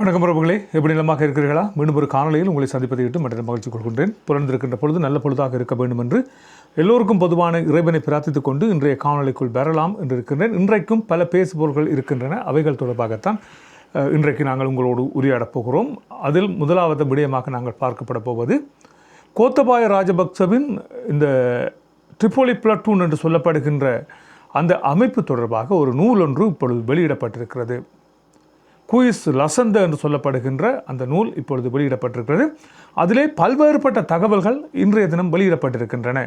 வணக்கம் உறவுகளே எப்படி நிலமாக இருக்கிறீர்களா? மீண்டும் ஒரு காணொலியில் உங்களை சந்திப்பதை விட்டு மற்ற மகிழ்ச்சி கொள்கின்றேன். பிறந்திருக்கின்ற பொழுது நல்ல பொழுதாக இருக்க வேண்டும் என்று எல்லோருக்கும் பொதுவான இறைவனை பிரார்த்தித்துக் கொண்டு இன்றைய காணொலிக்குள் பெறலாம் என்று இருக்கின்றேன். இன்றைக்கும் பல பேசுபொருள்கள் இருக்கின்றன. அவைகள் தொடர்பாகத்தான் இன்றைக்கு நாங்கள் உங்களோடு உரையாடப் போகிறோம். அதில் முதலாவது விடயமாக நாங்கள் பார்க்கப்பட போவது கோத்தபாய ராஜபக்சவின் இந்த ட்ரிப்போலி பிளட்டூன் என்று சொல்லப்படுகின்ற அந்த அமைப்பு தொடர்பாக ஒரு நூல் ஒன்று இப்பொழுது வெளியிடப்பட்டிருக்கிறது. குயிஸ் லசந்த என்று சொல்லப்படுகின்ற அந்த நூல் இப்பொழுது வெளியிடப்பட்டிருக்கிறது. அதிலே பல்வேறுபட்ட தகவல்கள் இன்றைய தினம் வெளியிடப்பட்டிருக்கின்றன.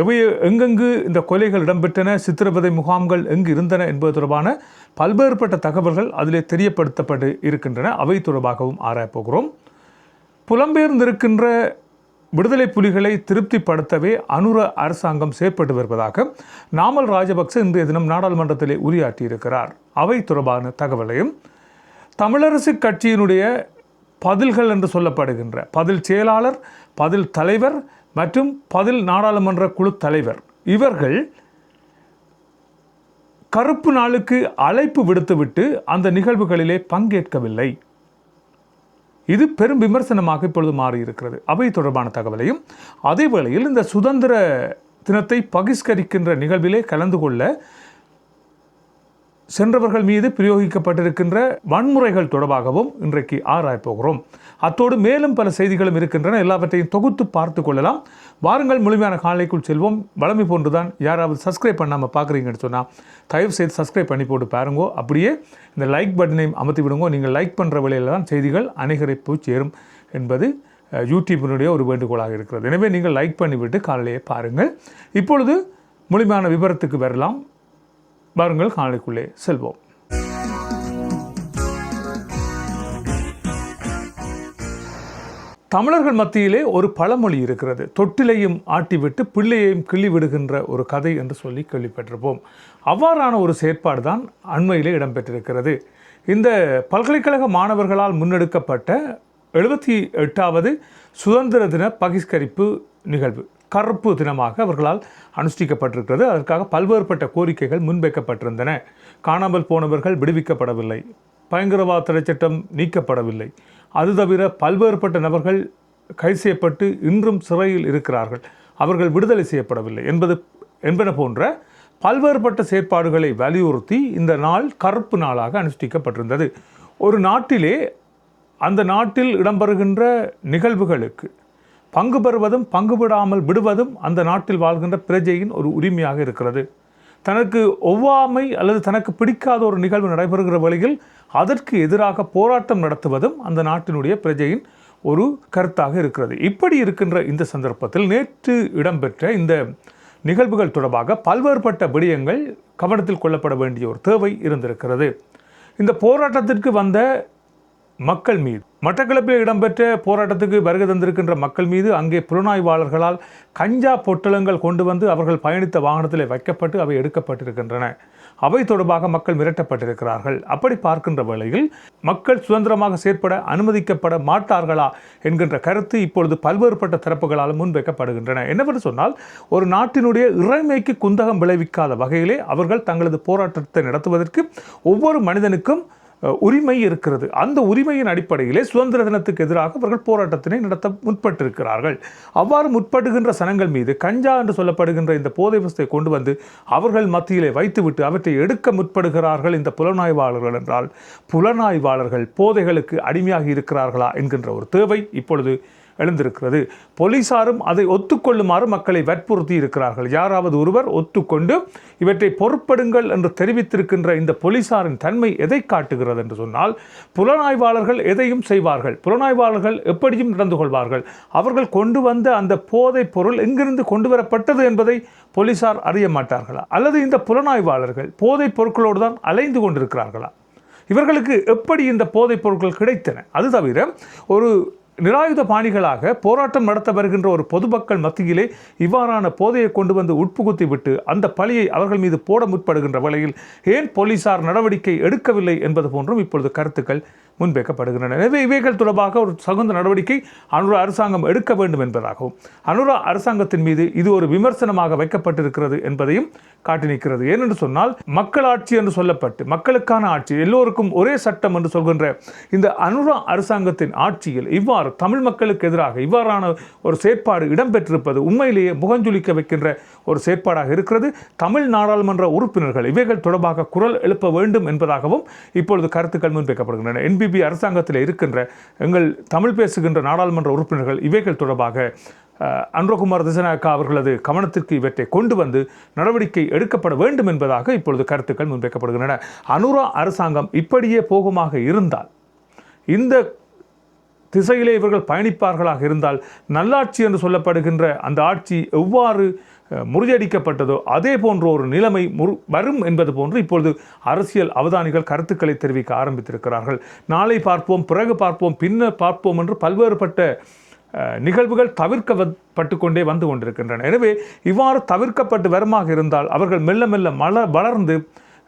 எவை எங்கெங்கு இந்த கொலைகள் இடம்பெற்றன சித்திரவதை முகாம்கள் எங்கு இருந்தன என்பது தொடர்பான பல்வேறுபட்ட தகவல்கள் அதிலே தெரியப்படுத்தப்பட்டு இருக்கின்றன. அவை தொடர்பாகவும் ஆராயப்போகிறோம் புலம்பெயர்ந்திருக்கின்ற விடுதலை புலிகளை திருப்திப்படுத்தவே அனுர அரசாங்கம் செயற்பட்டு வருவதாக நாமல் ராஜபக்ச இன்றைய தினம் நாடாளுமன்றத்திலே உரையாற்றியிருக்கிறார். அவை தொடர்பான தகவலையும் தமிழரசு கட்சியினுடைய பதில்கள் என்று சொல்லப்படுகின்ற பதில் செயலாளர் பதில் தலைவர் மற்றும் பதில் நாடாளுமன்ற குழு தலைவர் இவர்கள் கருப்பு நாளுக்கு அழைப்பு விடுத்துவிட்டு அந்த நிகழ்வுகளிலே பங்கேற்கவில்லை. இது பெரும் விமர்சனமாக இப்பொழுது மாறியிருக்கிறது. அவை தொடர்பான தகவலையும் அதே வேளையில் இந்த சுதந்திர தினத்தை பகிஷ்கரிக்கின்ற நிகழ்விலே கலந்து கொள்ள சென்றவர்கள் மீது பிரயோகிக்கப்பட்டிருக்கின்ற வன்முறைகள் தொடர்பாகவும் இன்றைக்கு ஆராயப்போகிறோம். போகிறோம் அத்தோடு மேலும் பல செய்திகளும் இருக்கின்றன. எல்லாவற்றையும் தொகுத்து பார்த்து கொள்ளலாம். வாருங்கள் முழுமையான காலைக்குள் செல்வோம். வளமை போன்றுதான் யாராவது சப்ஸ்கிரைப் பண்ணாமல் பார்க்குறீங்கன்னு சொன்னால் தயவு செய்து சப்ஸ்கிரைப் பண்ணி போட்டு பாருங்கோ. அப்படியே இந்த லைக் பட்டனையும் அமர்த்தி விடுங்கோ. நீங்கள் லைக் பண்ணுற வழியில் தான் செய்திகள் அனைகரை போய் சேரும் என்பது யூடியூபினுடைய ஒரு வேண்டுகோளாக இருக்கிறது. எனவே நீங்கள் லைக் பண்ணிவிட்டு காலையிலேயே பாருங்கள். இப்பொழுது முழுமையான விவரத்துக்கு வரலாம். வாருங்கள் காலைக்குள்ளே செல்வோம். தமிழர்கள் மத்தியிலே ஒரு பழமொழி இருக்கிறது. தொட்டிலையும் ஆட்டிவிட்டு பிள்ளையையும் கிள்ளி விடுகின்ற ஒரு கதை என்று சொல்லி கேள்விப்பட்டிருப்போம். அவ்வாறான ஒரு செயற்பாடு தான் அண்மையிலே இடம்பெற்றிருக்கிறது. இந்த பல்கலைக்கழக மாணவர்களால் முன்னெடுக்கப்பட்ட எழுபத்தி எட்டாவது சுதந்திர தின பகிஷ்கரிப்பு நிகழ்வு. கருப்பு தினமாக அவர்களால் அனுஷ்டிக்கப்பட்டிருக்கிறது. அதற்காக பல்வேறுபட்ட கோரிக்கைகள் முன்வைக்கப்பட்டிருந்தன. காணாமல் போனவர்கள் விடுவிக்கப்படவில்லை. பயங்கரவாத தடை சட்டம் நீக்கப்படவில்லை. அது தவிர பல்வேறுபட்ட நபர்கள் கைது செய்யப்பட்டு இன்றும் சிறையில் இருக்கிறார்கள். அவர்கள் விடுதலை செய்யப்படவில்லை என்பது என்பன போன்ற பல்வேறுபட்ட செயற்பாடுகளை வலியுறுத்தி இந்த நாள் கருப்பு நாளாக அனுஷ்டிக்கப்பட்டிருந்தது. ஒரு நாட்டிலே அந்த நாட்டில் இடம்பெறுகின்ற நிகழ்வுகளுக்கு பங்கு பெறுவதும் பங்கு விடாமல் விடுவதும் அந்த நாட்டில் வாழ்கின்ற பிரஜையின் ஒரு உரிமையாக இருக்கிறது. தனக்கு ஒவ்வாமை அல்லது தனக்கு பிடிக்காத ஒரு நிகழ்வு நடைபெறுகிற வழியில் அதற்கு எதிராக போராட்டம் நடத்துவதும் அந்த நாட்டினுடைய பிரஜையின் ஒரு கருத்தாக இருக்கிறது. இப்படி இருக்கின்ற இந்த சந்தர்ப்பத்தில் நேற்று இடம்பெற்ற இந்த நிகழ்வுகள் தொடர்பாக பல்வேறுபட்ட விடயங்கள் கவனத்தில் கொள்ளப்பட வேண்டிய ஒரு தேவை இருந்திருக்கிறது. இந்த போராட்டத்திற்கு வந்த மக்கள் மீது மட்டக்களப்பில் இடம்பெற்ற போராட்டத்துக்கு வருகை தந்திருக்கின்ற மக்கள் மீது அங்கே புலனாய்வாளர்களால் கஞ்சா பொட்டலங்கள் கொண்டு வந்து அவர்கள் பயணித்த வாகனத்தில் வைக்கப்பட்டு அவை எடுக்கப்பட்டிருக்கின்றன. அவை தொடர்பாக மக்கள் மிரட்டப்பட்டிருக்கிறார்கள். அப்படி பார்க்கின்ற வேளையில் மக்கள் சுதந்திரமாக செயற்பட அனுமதிக்கப்பட மாட்டார்களா என்கின்ற கருத்து இப்பொழுது பல்வேறுபட்ட தரப்புகளால் முன்வைக்கப்படுகின்றன. என்னவென்று சொன்னால் ஒரு நாட்டினுடைய இறைமைக்கு குந்தகம் விளைவிக்காத வகையிலே அவர்கள் தங்களது போராட்டத்தை நடத்துவதற்கு ஒவ்வொரு மனிதனுக்கும் உரிமை இருக்கிறது. அந்த உரிமையின் அடிப்படையிலே சுதந்திர தினத்துக்கு எதிராக அவர்கள் போராட்டத்தினை நடத்த முற்பட்டிருக்கிறார்கள். அவ்வாறு முற்படுகின்ற சனங்கள் மீது கஞ்சா என்று சொல்லப்படுகின்ற இந்த போதை வசத்தை கொண்டு வந்து அவர்கள் மத்தியிலே வைத்துவிட்டு அவற்றை எடுக்க முற்படுகிறார்கள் இந்த புலனாய்வாளர்கள் என்றால் புலனாய்வாளர்கள் போதைகளுக்கு அடிமையாகி இருக்கிறார்களா என்கின்ற ஒரு தேவை இப்பொழுது எழுந்திருக்கிறது. போலீசாரும் அதை ஒத்துக்கொள்ளுமாறு மக்களை வற்புறுத்தி இருக்கிறார்கள். யாராவது ஒருவர் ஒத்துக்கொண்டு இவற்றை பொறுப்படுங்கள் என்று தெரிவித்திருக்கின்ற இந்த போலீசாரின் தன்மை எதை காட்டுகிறது என்று சொன்னால் புலனாய்வாளர்கள் எதையும் செய்வார்கள். புலனாய்வாளர்கள் எப்படியும் நடந்து கொள்வார்கள். அவர்கள் கொண்டு வந்த அந்த போதைப் பொருள் எங்கிருந்து கொண்டு வரப்பட்டது என்பதை போலீசார் அறிய மாட்டார்களா? அல்லது இந்த புலனாய்வாளர்கள் போதைப் பொருட்களோடு தான் அலைந்து கொண்டிருக்கிறார்களா? இவர்களுக்கு எப்படி இந்த போதைப் பொருட்கள் கிடைத்தன? அது தவிர ஒரு நிராயுத பாணிகளாக போராட்டம் நடத்த வருகின்ற ஒரு பொதுமக்கள் மத்தியிலே இவ்வாறான போதையை கொண்டு வந்து உட்புகுத்தி விட்டு அந்த பழியை அவர்கள் மீது போட முற்படுகின்ற வேளையில் ஏன் போலீசார் நடவடிக்கை எடுக்கவில்லை என்பது போன்றும் இப்பொழுது கருத்துக்கள் முன்வைக்கப்படுகின்றன. எனவே இவைகள் தொடர்பாக ஒரு சகுந்த நடவடிக்கை அனுரா அரசாங்கம் எடுக்க வேண்டும் என்பதாகவும் அனுரா அரசாங்கத்தின் மீது இது ஒரு விமர்சனமாக வைக்கப்பட்டிருக்கிறது என்பதையும் காட்டி நிற்கிறது. ஏனென்று சொன்னால் மக்கள் ஆட்சி என்று சொல்லப்பட்டு மக்களுக்கான ஆட்சி எல்லோருக்கும் ஒரே சட்டம் என்று சொல்கின்ற இந்த அனுரா அரசாங்கத்தின் ஆட்சியில் இவ்வாறு தமிழ் மக்களுக்கு எதிராக இவ்வாறான ஒரு செயற்பாடு இடம்பெற்றிருப்பது உண்மையிலேயே முகஞ்சுளிக்க வைக்கின்ற ஒரு செயற்பாடாக இருக்கிறது. தமிழ் நாடாளுமன்ற உறுப்பினர்கள் இவைகள் தொடர்பாக குரல் எழுப்ப வேண்டும் என்பதாகவும் இப்பொழுது கருத்துக்கள் முன்வைக்கப்படுகின்றன. என்பிபி அரசாங்கத்தில் இருக்கின்ற எங்கள் தமிழ் பேசுகின்ற நாடாளுமன்ற உறுப்பினர்கள் இவைகள் தொடர்பாக அஹ், அன்ரகுமார் திசநாயக்கா அவர்களது கவனத்திற்கு இவற்றை கொண்டு வந்து நடவடிக்கை எடுக்கப்பட வேண்டும் என்பதாக இப்பொழுது கருத்துக்கள் முன்வைக்கப்படுகின்றன. அனுரா அரசாங்கம் இப்படியே போகுமாக இருந்தால் இந்த திசையிலே இவர்கள் பயணிப்பார்களாக இருந்தால் நல்லாட்சி என்று சொல்லப்படுகின்ற அந்த ஆட்சி எவ்வாறு முறியடிக்கப்பட்டதோ அதே போன்ற ஒரு நிலைமை முரு வரும் என்பது போன்று இப்பொழுது அரசியல் அவதானிகள் கருத்துக்களை தெரிவிக்க ஆரம்பித்திருக்கிறார்கள். நாளை பார்ப்போம் பிறகு பார்ப்போம் பின்னர் பார்ப்போம் என்று பல்வேறுபட்ட நிகழ்வுகள் தவிர்க்கப்பட்டு கொண்டே வந்து கொண்டிருக்கின்றன. எனவே இவ்வாறு தவிர்க்கப்பட்டு வருமாக இருந்தால் அவர்கள் மெல்ல மெல்ல மல வளர்ந்து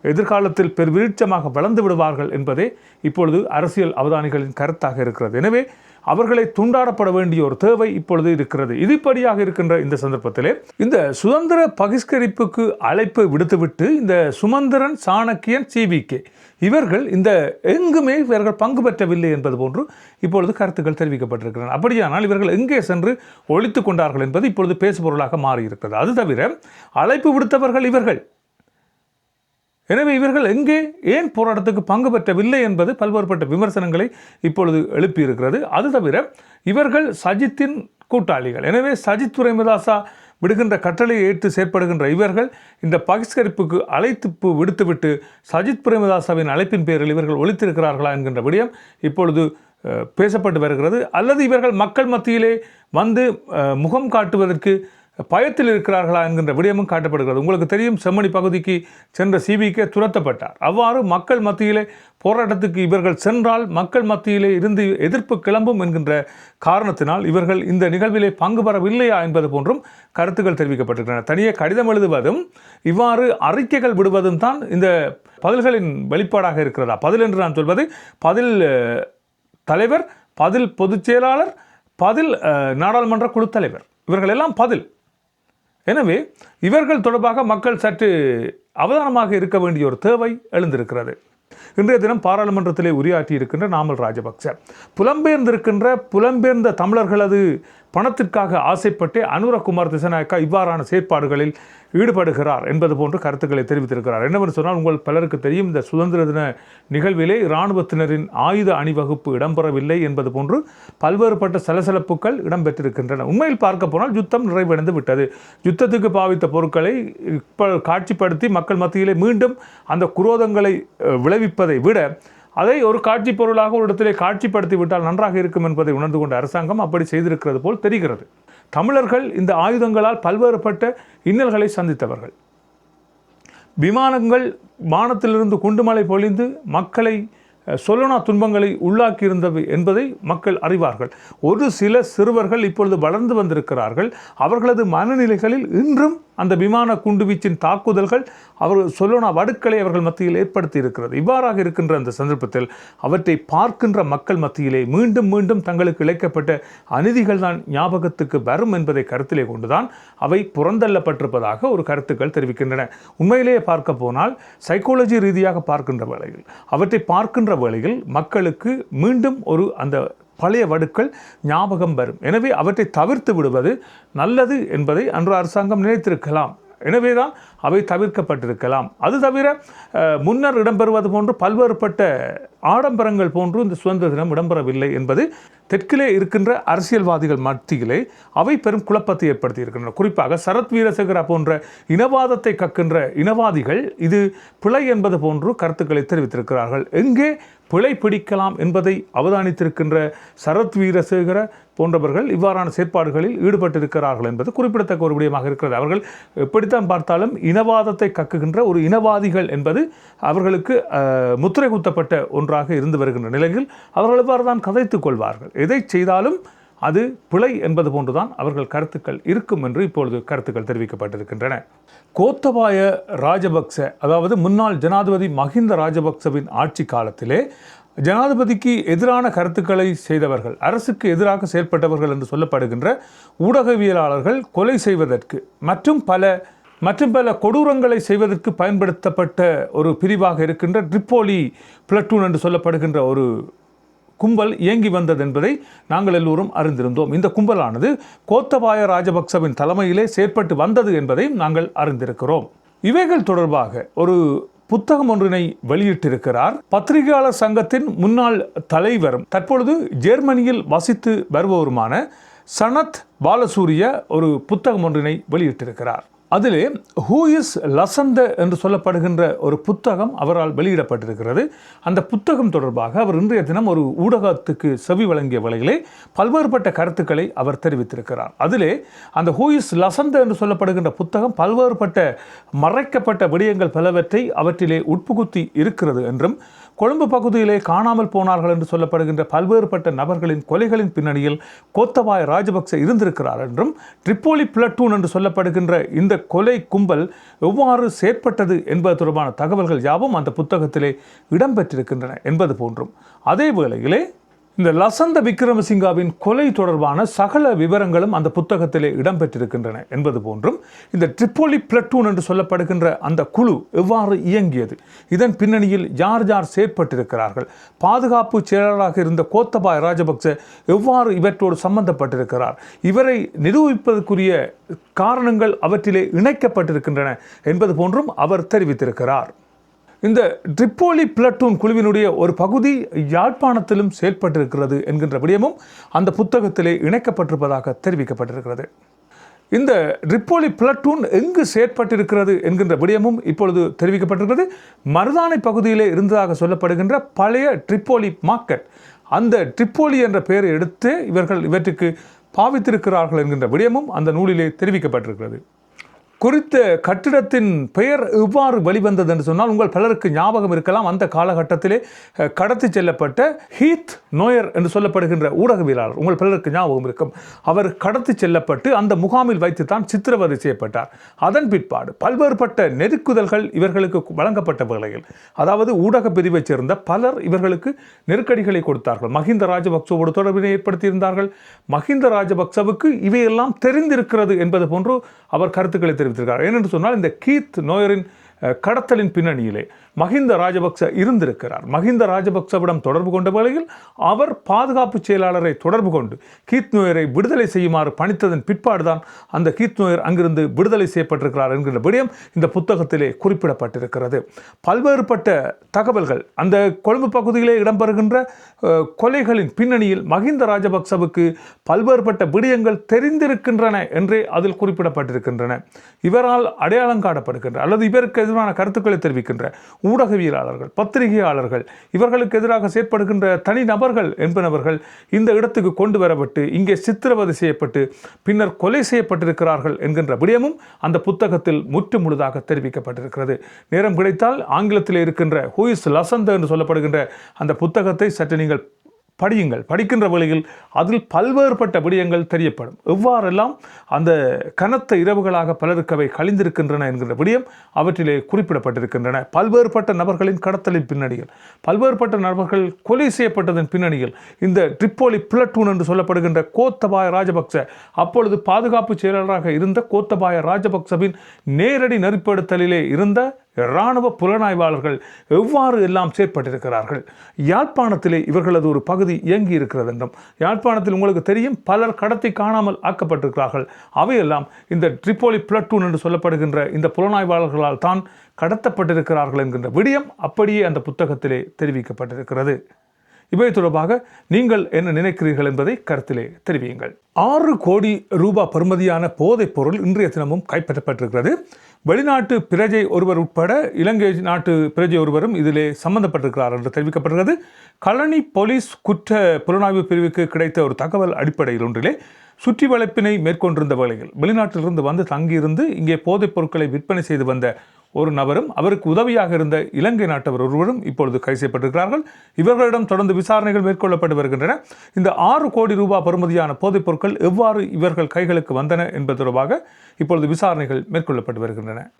எதிர்காலத்தில் பெருவீழ்ச்சமாக வளர்ந்து விடுவார்கள் என்பதே இப்பொழுது அரசியல் அவதானிகளின் கருத்தாக இருக்கிறது. எனவே அவர்களை துண்டாடப்பட வேண்டிய ஒரு தேவை இப்பொழுது இருக்கிறது. இதுபடியாக இருக்கின்ற இந்த சந்தர்ப்பத்திலே இந்த சுதந்திர பகிஷ்கரிப்புக்கு அழைப்பு விடுத்துவிட்டு இந்த சுமந்திரன் சாணக்கியன் சிவிகே இவர்கள் இந்த எங்குமே இவர்கள் பங்கு பெற்றவில்லை என்பது போன்று இப்பொழுது கருத்துக்கள் தெரிவிக்கப்பட்டிருக்கின்றன. அப்படியானால் இவர்கள் எங்கே சென்று ஒழித்துக் கொண்டார்கள் என்பது இப்பொழுது பேசுபொருளாக மாறியிருக்கிறது. அது தவிர அழைப்பு விடுத்தவர்கள் இவர்கள். எனவே இவர்கள் எங்கே ஏன் போராட்டத்துக்கு பங்கு பெற்றவில்லை என்பது பல்வேறுபட்ட விமர்சனங்களை இப்பொழுது எழுப்பியிருக்கிறது. அது தவிர இவர்கள் சஜித்தின் கூட்டாளிகள். எனவே சஜித் துரைமதாசா விடுகின்ற கட்டளையை ஏற்று செயற்படுகின்ற இவர்கள் இந்த பகிஷ்கரிப்புக்கு அழைத்து விடுத்துவிட்டு சஜித் பிரேமதாசாவின் அழைப்பின் பேரில் இவர்கள் ஒழித்திருக்கிறார்களா என்கின்ற விடயம் இப்பொழுது பேசப்பட்டு வருகிறது. அல்லது இவர்கள் மக்கள் மத்தியிலே வந்து முகம் காட்டுவதற்கு பயத்தில் இருக்கிறார்களா என்கின்ற விடயமும் காட்டப்படுகிறது. உங்களுக்கு தெரியும் செம்மணி பகுதிக்கு சென்ற சிபிகே துரத்தப்பட்டார். அவ்வாறு மக்கள் மத்தியிலே போராட்டத்துக்கு இவர்கள் சென்றால் மக்கள் மத்தியிலே இருந்து எதிர்ப்பு கிளம்பும் என்கின்ற காரணத்தினால் இவர்கள் இந்த நிகழ்விலே பங்கு பெறவில்லையா என்பது போன்றும் கருத்துக்கள் தெரிவிக்கப்பட்டிருக்கின்றன. தனியே கடிதம் எழுதுவதும் இவ்வாறு அறிக்கைகள் விடுவதும் தான் இந்த பதில்களின் வெளிப்பாடாக இருக்கிறதா? பதில் என்று நான் சொல்வது பதில் தலைவர் பதில் பொதுச் செயலாளர் பதில் நாடாளுமன்ற குழு தலைவர். இவர்கள் எல்லாம் பதில். எனவே இவர்கள் தொடர்பாக மக்கள் சற்று அவதானமாக இருக்க வேண்டிய ஒரு தேவை எழுந்திருக்கிறது. இன்றைய தினம் பாராளுமன்றத்திலே உரையாற்றி இருக்கின்ற நாமல் ராஜபக்ச. புலம்பெயர்ந்திருக்கின்ற புலம்பெயர்ந்த தமிழர்களது பணத்திற்காக ஆசைப்பட்டு அனுரகுமார் திசநாயக்கா இவ்வாறான செயற்பாடுகளில் ஈடுபடுகிறார் என்பது போன்று கருத்துக்களை தெரிவித்திருக்கிறார். என்னவென்று சொன்னால் உங்கள் பலருக்கு தெரியும் இந்த சுதந்திர தின நிகழ்விலே இராணுவத்தினரின் ஆயுத அணிவகுப்பு இடம்பெறவில்லை என்பது போன்று பல்வேறுபட்ட சலசலப்புகள் இடம்பெற்றிருக்கின்றன. உண்மையில் பார்க்க போனால் யுத்தம் நிறைவடைந்து விட்டது. யுத்தத்துக்கு பாவித்த பொருட்களை காட்சிப்படுத்தி மக்கள் மத்தியிலே மீண்டும் அந்த குரோதங்களை விளைவிப்பதை விட அதை ஒரு காட்சி பொருளாக ஒரு இடத்திலே காட்சிப்படுத்தி விட்டால் நன்றாக இருக்கும் என்பதை உணர்ந்து கொண்ட அரசாங்கம் அப்படி செய்திருக்கிறது போல் தெரிகிறது. தமிழர்கள் இந்த ஆயுதங்களால் பல்வேறுபட்ட இன்னல்களை சந்தித்தவர்கள். விமானங்கள் வானத்திலிருந்து குண்டுமலை பொழிந்து மக்களை சொல்லனா துன்பங்களை உள்ளாக்கியிருந்தவை என்பதை மக்கள் அறிவார்கள். ஒரு சில சிறுவர்கள் இப்பொழுது வளர்ந்து வந்திருக்கிறார்கள். அவர்களது மனநிலைகளில் இன்றும் அந்த விமான குண்டுவீச்சின் தாக்குதல்கள் அவர் சொல்லனா வடுக்களை அவர்கள் மத்தியில் ஏற்படுத்தி இருக்கிறது இவ்வாறாக இருக்கின்ற அந்த சந்தர்ப்பத்தில் அவற்றை பார்க்கின்ற மக்கள் மத்தியிலே மீண்டும் மீண்டும் தங்களுக்கு இழைக்கப்பட்ட அநீதிகள் தான் ஞாபகத்துக்கு வரும் என்பதை கருத்திலே கொண்டுதான் அவை புறந்தள்ளப்பட்டிருப்பதாக ஒரு கருத்துக்கள் தெரிவிக்கின்றன. உண்மையிலேயே பார்க்க போனால் சைக்காலஜி ரீதியாக பார்க்கின்ற வேளையில் அவற்றை பார்க்கின்ற வேளையில் மக்களுக்கு மீண்டும் ஒரு அந்த பழைய வடுக்கள் ஞாபகம் வரும். எனவே அவற்றை தவிர்த்து விடுவது நல்லது என்பதை அன்று அரசாங்கம் நினைத்திருக்கலாம். எனவேதான் அவை தவிர்க்கப்பட்டிருக்கலாம். அது தவிர முன்னர் இடம்பெறுவது போன்று பல்வேறுபட்ட ஆடம்பரங்கள் போன்று இந்த சுதந்திர தினம் இடம்பெறவில்லை என்பது தெற்கிலே இருக்கின்ற அரசியல்வாதிகள் மத்தியிலே அவை பெரும் குழப்பத்தை ஏற்படுத்தி இருக்கின்றன குறிப்பாக சரத் வீரசேகரா போன்ற இனவாதத்தை கக்கின்ற இனவாதிகள் இது பிழை என்பது போன்று கருத்துக்களை தெரிவித்திருக்கிறார்கள். எங்கே பிழை பிடிக்கலாம் என்பதை அவதானித்திருக்கின்ற சரத் வீரசேகர போன்றவர்கள் இவ்வாறான செயற்பாடுகளில் ஈடுபட்டிருக்கிறார்கள் என்பது குறிப்பிடத்தக்க ஒரு விடயமாக இருக்கிறது. அவர்கள் எப்படித்தான் பார்த்தாலும் இனவாதத்தை கக்குகின்ற ஒரு இனவாதிகள் என்பது அவர்களுக்கு முத்திரை குத்தப்பட்ட ஒன்றாக இருந்து வருகின்ற நிலையில் அவர்கள் இவ்வாறு தான் கதைத்துக் கொள்வார்கள்? எதை செய்தாலும் அது பிழை என்பது போன்றுதான் அவர்கள் கருத்துக்கள் இருக்கும் என்று இப்பொழுது கருத்துக்கள் தெரிவிக்கப்பட்டிருக்கின்றன. கோத்தபாய ராஜபக்ச அதாவது முன்னாள் ஜனாதிபதி மஹிந்த ராஜபக்சவின் ஆட்சி காலத்திலே ஜனாதிபதிக்கு எதிரான கருத்துக்களை செய்தவர்கள் அரசுக்கு எதிராக செயல்பட்டவர்கள் என்று சொல்லப்படுகின்ற ஊடகவியலாளர்கள் கொலை செய்வதற்கு மற்றும் பல மற்றும் பல கொடூரங்களை செய்வதற்கு பயன்படுத்தப்பட்ட ஒரு பிரிவாக இருக்கின்ற ட்ரிப்போலி பிளட்டூன் என்று சொல்லப்படுகின்ற ஒரு கும்பல் இயங்கி வந்தது என்பதை நாங்கள் எல்லோரும் அறிந்திருந்தோம். இந்த கும்பலானது கோத்தபாய ராஜபக்சவின் தலைமையிலே செயற்பட்டு வந்தது என்பதையும் நாங்கள் அறிந்திருக்கிறோம். இவைகள் தொடர்பாக ஒரு புத்தகம் ஒன்றினை வெளியிட்டிருக்கிறார். பத்திரிகையாளர் சங்கத்தின் முன்னாள் தலைவரும் தற்பொழுது ஜெர்மனியில் வசித்து வருபவருமான சனத் பாலசூரிய ஒரு புத்தகம் ஒன்றினை வெளியிட்டிருக்கிறார். அதிலே ஹூ இஸ் லசந்த என்று சொல்லப்படுகின்ற ஒரு புத்தகம் அவரால் வெளியிடப்பட்டிருக்கிறது. அந்த புத்தகம் தொடர்பாக அவர் இன்றைய தினம் ஒரு ஊடகத்துக்கு செவி வழங்கிய வேளையிலே பல்வேறுபட்ட கருத்துக்களை அவர் தெரிவித்திருக்கிறார். அதிலே அந்த ஹூ இஸ் லசந்த என்று சொல்லப்படுகின்ற புத்தகம் பல்வேறுபட்ட மறைக்கப்பட்ட விடயங்கள் பலவற்றை அவற்றிலே உட்புகுத்தி இருக்கிறது என்றும் கொழும்பு பகுதியிலே காணாமல் போனார்கள் என்று சொல்லப்படுகின்ற பல்வேறுபட்ட நபர்களின் கொலைகளின் பின்னணியில் கோத்தபாய ராஜபக்ச இருந்திருக்கிறார் என்றும் ட்ரிப்போலி பிளட்டூன் என்று சொல்லப்படுகின்ற இந்த கொலை கும்பல் எவ்வாறு செயற்பட்டது என்பது தொடர்பான தகவல்கள் யாவும் அந்த புத்தகத்திலே இடம்பெற்றிருக்கின்றன என்பது போன்றும். அதே வேளையிலே இந்த லசந்த விக்ரமசிங்காவின் கொலை தொடர்பான சகல விவரங்களும் அந்த புத்தகத்திலே இடம்பெற்றிருக்கின்றன என்பது போன்றும் இந்த ட்ரிப்போலி பிளட்டூன் என்று சொல்லப்படுகின்ற அந்த குழு எவ்வாறு இயங்கியது? இதன் பின்னணியில் யார் யார் செயற்பட்டிருக்கிறார்கள்? பாதுகாப்பு செயலாளராக இருந்த கோத்தபாய் ராஜபக்ச எவ்வாறு இவற்றோடு சம்பந்தப்பட்டிருக்கிறார்? இவரை நிரூபிப்பதற்குரிய காரணங்கள் அவற்றிலே இணைக்கப்பட்டிருக்கின்றன என்பது போன்றும் அவர் தெரிவித்திருக்கிறார். இந்த ட்ரிப்போலி பிளட்டூன் குழுவினுடைய ஒரு பகுதி யாழ்ப்பாணத்திலும் செயல்பட்டிருக்கிறது என்கின்ற விடயமும் அந்த புத்தகத்திலே இணைக்கப்பட்டிருப்பதாக தெரிவிக்கப்பட்டிருக்கிறது. இந்த ட்ரிப்போலி பிளட்டூன் எங்கு செயற்பட்டிருக்கிறது என்கின்ற விடயமும் இப்பொழுது தெரிவிக்கப்பட்டிருக்கிறது. மருதானை பகுதியிலே இருந்ததாக சொல்லப்படுகின்ற பழைய ட்ரிப்போலி மார்க்கெட். அந்த ட்ரிப்போலி என்ற பெயரை எடுத்து இவர்கள் இவற்றுக்கு பாவித்திருக்கிறார்கள் என்கின்ற விடயமும் அந்த நூலிலே தெரிவிக்கப்பட்டிருக்கிறது. குறித்த கட்டிடத்தின் பெயர் எவ்வாறு வெளிவந்தது என்று சொன்னால் உங்கள் பலருக்கு ஞாபகம் இருக்கலாம். அந்த காலகட்டத்திலே கடத்தி செல்லப்பட்ட ஹீத் நோயர் என்று சொல்லப்படுகின்ற ஊடகவியலாளர் உங்கள் பலருக்கு ஞாபகம் இருக்கும். அவர் கடத்தி செல்லப்பட்டு அந்த முகாமில் வைத்து தான் சித்திரவதை செய்யப்பட்டார். அதன் பிற்பாடு பல்வேறுபட்ட நெருக்குதல்கள் இவர்களுக்கு வழங்கப்பட்ட வேளையில் அதாவது ஊடக பிரிவைச் சேர்ந்த பலர் இவர்களுக்கு நெருக்கடிகளை கொடுத்தார்கள். மஹிந்த ராஜபக்சவோடு தொடர்பினை ஏற்படுத்தியிருந்தார்கள். மஹிந்த ராஜபக்சவுக்கு இவையெல்லாம் தெரிந்திருக்கிறது என்பது போன்று அவர் கருத்துக்களை தெரிவித்திருக்கிறார் ஏனென்று சொன்னால் இந்த கீத் நோயரின் கடத்தலின் பின்னணியிலே மஹிந்த ராஜபக்ச இருந்திருக்கிறார். மஹிந்த ராஜபக்சவிடம் தொடர்பு கொண்ட வேளையில் அவர் பாதுகாப்பு செயலாளரை தொடர்பு கொண்டு கீத் நோயரை விடுதலை செய்யுமாறு பணித்ததன் பிற்பாடுதான் அந்த கீத் நோயர் அங்கிருந்து விடுதலை செய்யப்பட்டிருக்கிறார் என்கிற விடயம் இந்த புத்தகத்திலே குறிப்பிடப்பட்டிருக்கிறது. பல்வேறுபட்ட தகவல்கள் அந்த கொழும்பு பகுதியிலே இடம்பெறுகின்ற கொலைகளின் பின்னணியில் மஹிந்த ராஜபக்சவுக்கு பல்வேறுபட்ட விடயங்கள் தெரிந்திருக்கின்றன என்றே அதில் குறிப்பிடப்பட்டிருக்கின்றன. இவரால் அடையாளம் காணப்படுகின்ற அல்லது இவருக்கு எதிரான கருத்துக்களை தெரிவிக்கின்ற ஊடகவியலாளர்கள் பத்திரிகையாளர்கள் இவர்களுக்கு எதிராக செயற்படுகின்ற தனி நபர்கள் என்பனவர்கள் இந்த இடத்துக்கு கொண்டு வரப்பட்டு இங்கே சித்திரவதை செய்யப்பட்டு பின்னர் கொலை செய்யப்பட்டிருக்கிறார்கள் என்கின்ற விடயமும் அந்த புத்தகத்தில் முற்று முழுதாக தெரிவிக்கப்பட்டிருக்கிறது. நேரம் கிடைத்தால் ஆங்கிலத்தில் இருக்கின்ற ஹூயிஸ் லசந்த என்று சொல்லப்படுகின்ற அந்த புத்தகத்தை சற்று நீங்கள் படியுங்கள். படிக்கின்ற வழியில் அதில் பல்வேறுபட்ட விடயங்கள் தெரியப்படும். எவ்வாறெல்லாம் அந்த கனத்த இரவுகளாக பலருக்கு அவை கழிந்திருக்கின்றன என்கின்ற விடயம் அவற்றிலே குறிப்பிடப்பட்டிருக்கின்றன. பல்வேறுபட்ட நபர்களின் கடத்தலின் பின்னணியில் பல்வேறுபட்ட நபர்கள் கொலை செய்யப்பட்டதன் பின்னணியில் இந்த ட்ரிப்போலி பிளட்டூன் என்று சொல்லப்படுகின்ற கோத்தபாய ராஜபக்ச அப்பொழுது பாதுகாப்பு செயலாளராக இருந்த கோத்தபாய ராஜபக்சவின் நேரடி நெருப்படுத்தலிலே இருந்த இராணுவ புலனாய்வாளர்கள் எவ்வாறு எல்லாம் செயற்பட்டிருக்கிறார்கள்? யாழ்ப்பாணத்திலே இவர்களது ஒரு பகுதி இயங்கி இருக்கிறது என்றும் யாழ்ப்பாணத்தில் உங்களுக்கு தெரியும் பலர் கடத்தி காணாமல் ஆக்கப்பட்டிருக்கிறார்கள். அவையெல்லாம் இந்த ட்ரிப்போலி பிளட்டூன் என்று சொல்லப்படுகின்ற இந்த புலனாய்வாளர்களால் தான் கடத்தப்பட்டிருக்கிறார்கள் என்கின்ற விடயம் அப்படியே அந்த புத்தகத்திலே தெரிவிக்கப்பட்டிருக்கிறது. இவை தொடர்பாக நீங்கள் என்ன நினைக்கிறீர்கள் என்பதை கருத்திலே தெரிவியுங்கள். ஆறு கோடி ரூபாய் பெறுமதியான போதைப் பொருள் இன்றைய தினமும் கைப்பற்றப்பட்டிருக்கிறது. வெளிநாட்டு பிரஜை ஒருவர் உட்பட இலங்கை நாட்டு பிரஜை ஒருவரும் இதிலே சம்பந்தப்பட்டிருக்கிறார் என்று தெரிவிக்கப்படுகிறது. கழனி போலீஸ் குற்ற புலனாய்வு பிரிவுக்கு கிடைத்த ஒரு தகவல் அடிப்படையில் ஒன்றிலே சுற்றி வளைப்பினை மேற்கொண்டிருந்த வேளையில் வெளிநாட்டிலிருந்து வந்து தங்கியிருந்து இங்கே போதைப் பொருட்களை விற்பனை செய்து வந்த ஒரு நபரும் அவருக்கு உதவியாக இருந்த இலங்கை நாட்டவர் ஒருவரும் இப்பொழுது கைது செய்யப்பட்டிருக்கிறார்கள். இவர்களிடம் தொடர்ந்து விசாரணைகள் மேற்கொள்ளப்பட்டு வருகின்றன. இந்த ஆறு கோடி ரூபாய் பெறுமதியான போதைப் பொருட்கள் எவ்வாறு இவர்கள் கைகளுக்கு வந்தன என்பது தொடர்பாக இப்பொழுது விசாரணைகள் மேற்கொள்ளப்பட்டு வருகின்றன.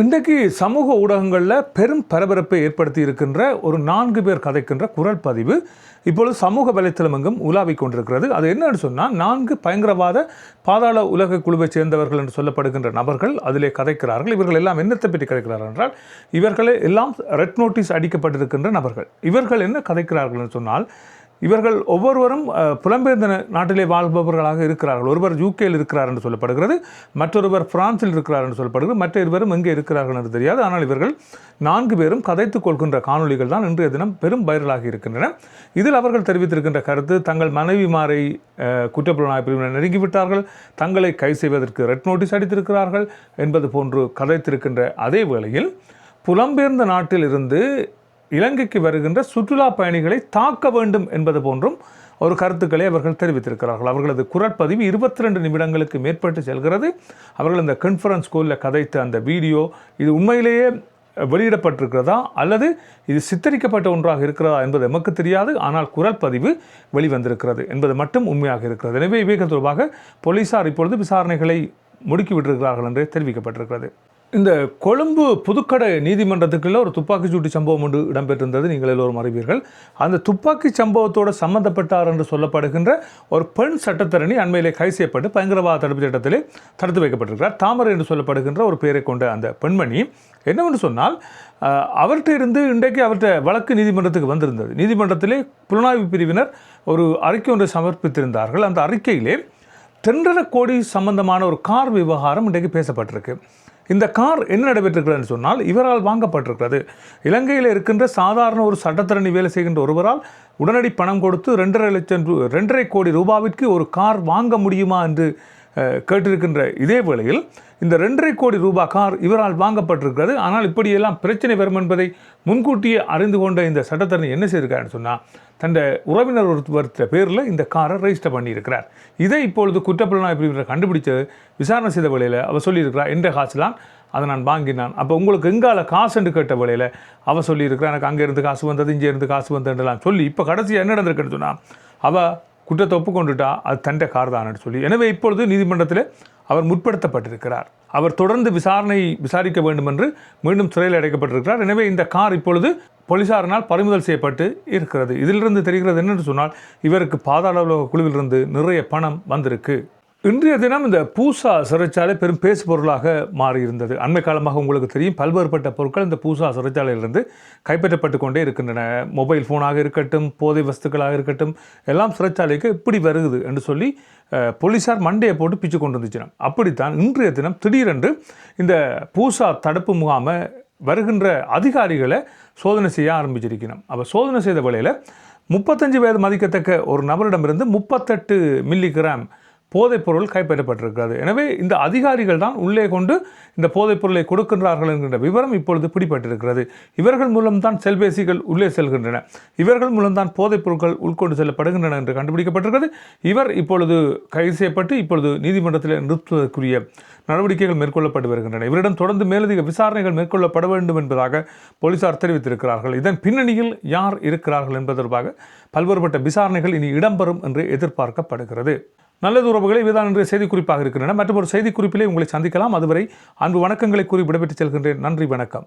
இன்றைக்கு சமூக ஊடகங்களில் பெரும் பரபரப்பை ஏற்படுத்தி இருக்கின்ற ஒரு நான்கு பேர் கதைக்கின்ற குரல் பதிவு இப்பொழுது சமூக வலைத்தளம் எங்கும் உலாவிக் கொண்டிருக்கிறது. அது என்னன்னு சொன்னால் நான்கு பயங்கரவாத பாதாள உலக குழுவைச் சேர்ந்தவர்கள் என்று சொல்லப்படுகின்ற நபர்கள் அதிலே கதைக்கிறார்கள். இவர்கள் எல்லாம் என்னத்தை பற்றி கதைக்கிறார்கள் என்றால் இவர்களே எல்லாம் ரெட் நோட்டீஸ் அடிக்கப்பட்டிருக்கின்ற நபர்கள். இவர்கள் என்ன கதைக்கிறார்கள் என்று சொன்னால் இவர்கள் ஒவ்வொருவரும் புலம்பெயர்ந்த நாட்டிலே வாழ்பவர்களாக இருக்கிறார்கள். ஒருவர் யூகேயில் இருக்கிறார் என்று சொல்லப்படுகிறது மற்றொருவர் பிரான்சில் இருக்கிறார் என்று சொல்லப்படுகிறது மற்ற இருவரும் எங்கே இருக்கிறார்கள் என்று தெரியாது. ஆனால் இவர்கள் நான்கு பேரும் கதைத்துக் கொள்கின்ற காணொளிகள் தான் இன்றைய தினம் பெரும் வைரலாகி இருக்கின்றன. இதில் அவர்கள் தெரிவித்திருக்கின்ற கருத்து தங்கள் மனைவிமாரை அஹ், குற்றப்புலனாய்வு பிரிவினர் நெருங்கிவிட்டார்கள் தங்களை கை செய்வதற்கு ரெட் நோட்டீஸ் அடித்திருக்கிறார்கள் என்பது போன்று கதைத்திருக்கின்ற அதே வேளையில் புலம்பெயர்ந்த நாட்டில் இருந்து இலங்கைக்கு வருகின்ற சுற்றுலா பயணிகளை தாக்க வேண்டும் என்பது போன்றும் ஒரு கருத்துக்களை அவர்கள் தெரிவித்திருக்கிறார்கள். அவர்களது குரற்பதிவு இருபத்தி ரெண்டு நிமிடங்களுக்கு மேற்பட்டு செல்கிறது. அவர்கள் இந்த கான்ஃபரன்ஸ் ஸ்கூலில் கதைத்த அந்த வீடியோ இது உண்மையிலேயே வெளியிடப்பட்டிருக்கிறதா? அல்லது இது சித்தரிக்கப்பட்ட ஒன்றாக இருக்கிறதா என்பது நமக்கு தெரியாது. ஆனால் குரல் பதிவு வெளிவந்திருக்கிறது என்பது மட்டும் உண்மையாக இருக்கிறது. எனவே இவைகள் தொடர்பாக போலீசார் இப்பொழுது விசாரணைகளை முடுக்கிவிட்டிருக்கிறார்கள் என்று தெரிவிக்கப்பட்டிருக்கிறது. இந்த கொழும்பு புதுக்கடை நீதிமன்றத்துக்குள்ள ஒரு துப்பாக்கிச் சூட்டு சம்பவம் ஒன்று இடம்பெற்றிருந்தது. நீங்கள் எல்லோரும் அறிவீர்கள். அந்த துப்பாக்கி சம்பவத்தோடு சம்பந்தப்பட்டார் என்று சொல்லப்படுகின்ற ஒரு பெண் சட்டத்தரணி அண்மையிலே கைது செய்யப்பட்டு பயங்கரவாத தடுப்பு சட்டத்திலே தடுத்து வைக்கப்பட்டிருக்கிறார். தாமரை என்று சொல்லப்படுகின்ற ஒரு பெயரை கொண்ட அந்த பெண்மணி என்னவென்று சொன்னால் அவர்கிட்ட இருந்து இன்றைக்கு அவர்கிட்ட வழக்கு நீதிமன்றத்துக்கு வந்திருந்தது. நீதிமன்றத்திலே புலனாய்வு பிரிவினர் ஒரு அறிக்கை ஒன்றை சமர்ப்பித்திருந்தார்கள். அந்த அறிக்கையிலே தென்றரை கோடி சம்பந்தமான ஒரு கார் விவகாரம் இன்றைக்கு பேசப்பட்டிருக்கு. இந்த கார் என்ன நடைபெற்றிருக்கிறதுன்னு சொன்னால் இவரால் வாங்கப்பட்டிருக்கிறது. இலங்கையில் இருக்கின்ற சாதாரண ஒரு சட்டத்தரணி வேலை செய்கின்ற ஒருவரால் உடனடி பணம் கொடுத்து ரெண்டரை லட்சம் ரூ ரெண்டரை கோடி ரூபாவிற்கு ஒரு கார் வாங்க முடியுமா என்று கேட்டிருக்கின்ற இதே வேளையில் இந்த ரெண்டரை கோடி ரூபாய் கார் இவரால் வாங்கப்பட்டிருக்கிறது. ஆனால் இப்படியெல்லாம் பிரச்சனை வரும் என்பதை முன்கூட்டியே அறிந்து கொண்ட இந்த சட்டத்தரணி என்ன செய்திருக்காருன்னு சொன்னால் தன் உறவினர் ஒருத்தர் பேரில் இந்த காரை ரெஜிஸ்டர் பண்ணியிருக்கிறார். இதை இப்பொழுது குற்றப்புலனாய்வு பிரிவினர் கண்டுபிடித்து விசாரணை செய்த வேளையில் அவர் சொல்லியிருக்கிறார் என்ற காசுலாம் அதை நான் வாங்கினான். அப்போ உங்களுக்கு எங்கால காசு என்று கேட்ட வேலையில் அவ சொல்லியிருக்கிறார் எனக்கு அங்கே இருந்து காசு வந்தது இங்கே இருந்து காசு வந்ததுலாம் சொல்லி இப்போ கடைசியாக என்ன நடந்திருக்குன்னு சொன்னால் அவள் குற்றத்தை ஒப்புக்கொண்டுட்டா அது தண்டை கார்தானு சொல்லி. எனவே இப்பொழுது நீதிமன்றத்தில் அவர் முற்படுத்தப்பட்டிருக்கிறார். அவர் தொடர்ந்து விசாரணை விசாரிக்க வேண்டும் என்று மீண்டும் சிறையில் அடைக்கப்பட்டிருக்கிறார். எனவே இந்த கார் இப்பொழுது போலீசாரினால் பறிமுதல் செய்யப்பட்டு இருக்கிறது. இதிலிருந்து தெரிகிறது என்னென்று சொன்னால் இவருக்கு பாதாள உலக குழுவிலிருந்து நிறைய பணம் வந்திருக்கு. இன்றைய தினம் இந்த பூசா சிறைச்சாலை பெரும் பேசு பொருளாக மாறியிருந்தது. அண்மை காலமாக உங்களுக்கு தெரியும் பல்வேறுபட்ட பொருட்கள் இந்த பூசா சிறைச்சாலையிலிருந்து கைப்பற்றப்பட்டு கொண்டே இருக்கின்றன. மொபைல் ஃபோனாக இருக்கட்டும் போதை வஸ்துக்களாக இருக்கட்டும் எல்லாம் சிறைச்சாலைக்கு இப்படி வருகுது என்று சொல்லி போலீஸார் போலீசார் மண்டையை போட்டு பிச்சு கொண்டு வந்துச்சினம். அப்படித்தான் இன்றைய தினம் திடீரென்று இந்த பூசா தடுப்பு முகாமை வருகின்ற அதிகாரிகளை சோதனை செய்ய ஆரம்பிச்சிருக்கணும் அப்போ சோதனை செய்த வேளையில் முப்பத்தஞ்சு வயது மதிக்கத்தக்க ஒரு நபரிடமிருந்து முப்பத்தெட்டு மில்லிகிராம் போதைப்பொருள் கைப்பற்றப்பட்டிருக்கிறது. எனவே இந்த அதிகாரிகள் தான் உள்ளே கொண்டு இந்த போதைப்பொருளை கொடுக்கின்றார்கள் என்கின்ற விவரம் இப்பொழுது பிடிபட்டிருக்கிறது. இவர்கள் மூலம்தான் செல்பேசிகள் உள்ளே செல்கின்றன. இவர்கள் மூலம்தான் போதைப் பொருட்கள் உட்கொண்டு செல்லப்படுகின்றன என்று கண்டுபிடிக்கப்பட்டிருக்கிறது. இவர் இப்பொழுது கைது செய்யப்பட்டு இப்பொழுது நீதிமன்றத்தில் நிறுத்துவதற்குரிய நடவடிக்கைகள் மேற்கொள்ளப்பட்டு வருகின்றன. இவரிடம் தொடர்ந்து மேலதிக விசாரணைகள் மேற்கொள்ளப்பட வேண்டும் என்பதாக போலீசார் தெரிவித்திருக்கிறார்கள். இதன் பின்னணியில் யார் இருக்கிறார்கள் என்பதற்காக பல்வேறுபட்ட விசாரணைகள் இனி இடம்பெறும் என்று எதிர்பார்க்கப்படுகிறது. நல்லது உறவுகளை இதுதான் இன்றைய செய்திக்குறிப்பாக இருக்கின்றன. மற்றும் ஒரு செய்திக்குறிப்பிலே உங்களை சந்திக்கலாம். அதுவரை அன்பு வணக்கங்களை கூறி விடைபெற்று செல்கின்றேன். நன்றி வணக்கம்.